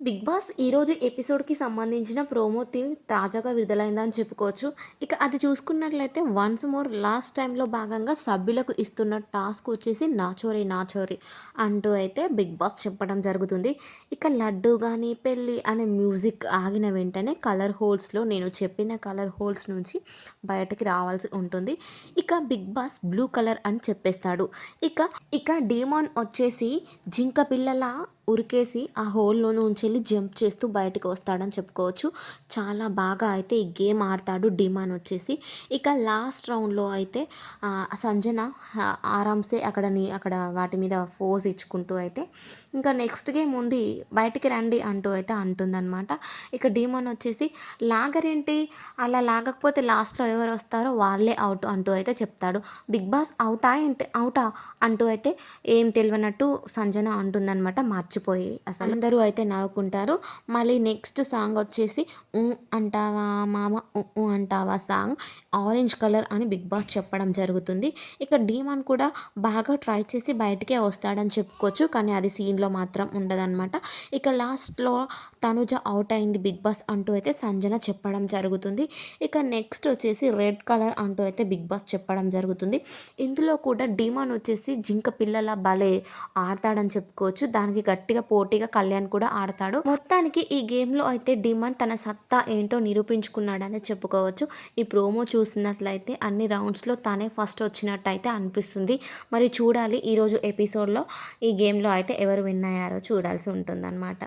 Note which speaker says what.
Speaker 1: Big boss ఈరోజు ఎపిసోడ్‌కి సంబంధించిన promo theme తాజాగా విడుదలైందని చెప్పుకోవచ్చు. ఇక అది చూసుకున్నట్లయితే వన్స్ మోర్ లాస్ట్ టైంలో భాగంగా సభ్యులకు ఇస్తున్న టాస్క్ వచ్చేసి నాచోరి నాచోరి అంటూ అయితే బిగ్ బాస్ చెప్పడం జరుగుతుంది. ఇక లడ్డు కానీ పెళ్ళి అనే మ్యూజిక్ ఆగిన వెంటనే కలర్ హోల్స్‌లో నేను చెప్పిన కలర్ హోల్స్ నుంచి బయటకి రావాల్సి ఉంటుంది. ఇక బిగ్ బాస్ బ్లూ కలర్ అని చెప్పేస్తాడు. ఇక ఇక డీమాన్ వచ్చేసి జింక పిల్లల ఉరికేసి ఆ హోల్‌లో నుంచెళ్ళి జంప్ చేస్తూ బయటకి వస్తాడని చెప్పుకోవచ్చు. చాలా బాగా అయితే ఈ గేమ్ ఆడతాడు డీమాన్ వచ్చేసి. ఇక లాస్ట్ రౌండ్‌లో అయితే సంజన ఆరామ్సే అక్కడని అక్కడ వాటి మీద ఫోర్స్ ఇచ్చుకుంటూ అయితే ఇంకా నెక్స్ట్ గేమ్ ఉంది బయటికి రండి అంటూ అయితే అంటుందనమాట. ఇక డీమాన్ వచ్చేసి లాగరేంటి అలా లాగకపోతే లాస్ట్‌లో ఎవరు వస్తారో వాళ్ళే అవుట్ అంటూ అయితే చెప్తాడు. బిగ్ బాస్ అవుటా ఏంటి అవుటా అంటూ అయితే ఏం తెలియనట్టు సంజన అంటుందనమాట మర్చిపోయి. అసలు అందరూ అయితే నవ్వుకుంటారు. మళ్ళీ నెక్స్ట్ సాంగ్ వచ్చేసి 'ఊ అంటావా మామ ఉ ఊ అంటావా' సాంగ్ ఆరెంజ్ కలర్ అని బిగ్ బాస్ చెప్పడం జరుగుతుంది. ఇక డీమాన్ కూడా బాగా ట్రై చేసి బయటికే వస్తాడని చెప్పుకోవచ్చు. కానీ అది సీన్‌లో మాత్రం ఉండదనమాట. ఇక లాస్ట్‌లో తనుజ అవుట్ అయింది బిగ్ బాస్ అంటూ అయితే సంజన చెప్పడం జరుగుతుంది. ఇక నెక్స్ట్ వచ్చేసి రెడ్ కలర్ అంటూ అయితే బిగ్ బాస్ చెప్పడం జరుగుతుంది. ఇందులో కూడా డీమాన్ వచ్చేసి జింక పిల్లల భలే ఆడతాడని చెప్పుకోవచ్చు. దానికి గట్టిగా పోటీగా కళ్యాణ్ కూడా ఆడతాడు. మొత్తానికి ఈ గేమ్‌లో అయితే డిమాండ్ తన సత్తా ఏంటో నిరూపించుకున్నాడనే చెప్పుకోవచ్చు. ఈ ప్రోమో చూసినట్లయితే అన్ని రౌండ్స్‌లో తనే ఫస్ట్ వచ్చినట్టు అయితే అనిపిస్తుంది. మరి చూడాలి ఈరోజు ఎపిసోడ్‌లో ఈ గేమ్‌లో అయితే ఎవరు విన్ అయ్యారో చూడాల్సి ఉంటుందన్నమాట.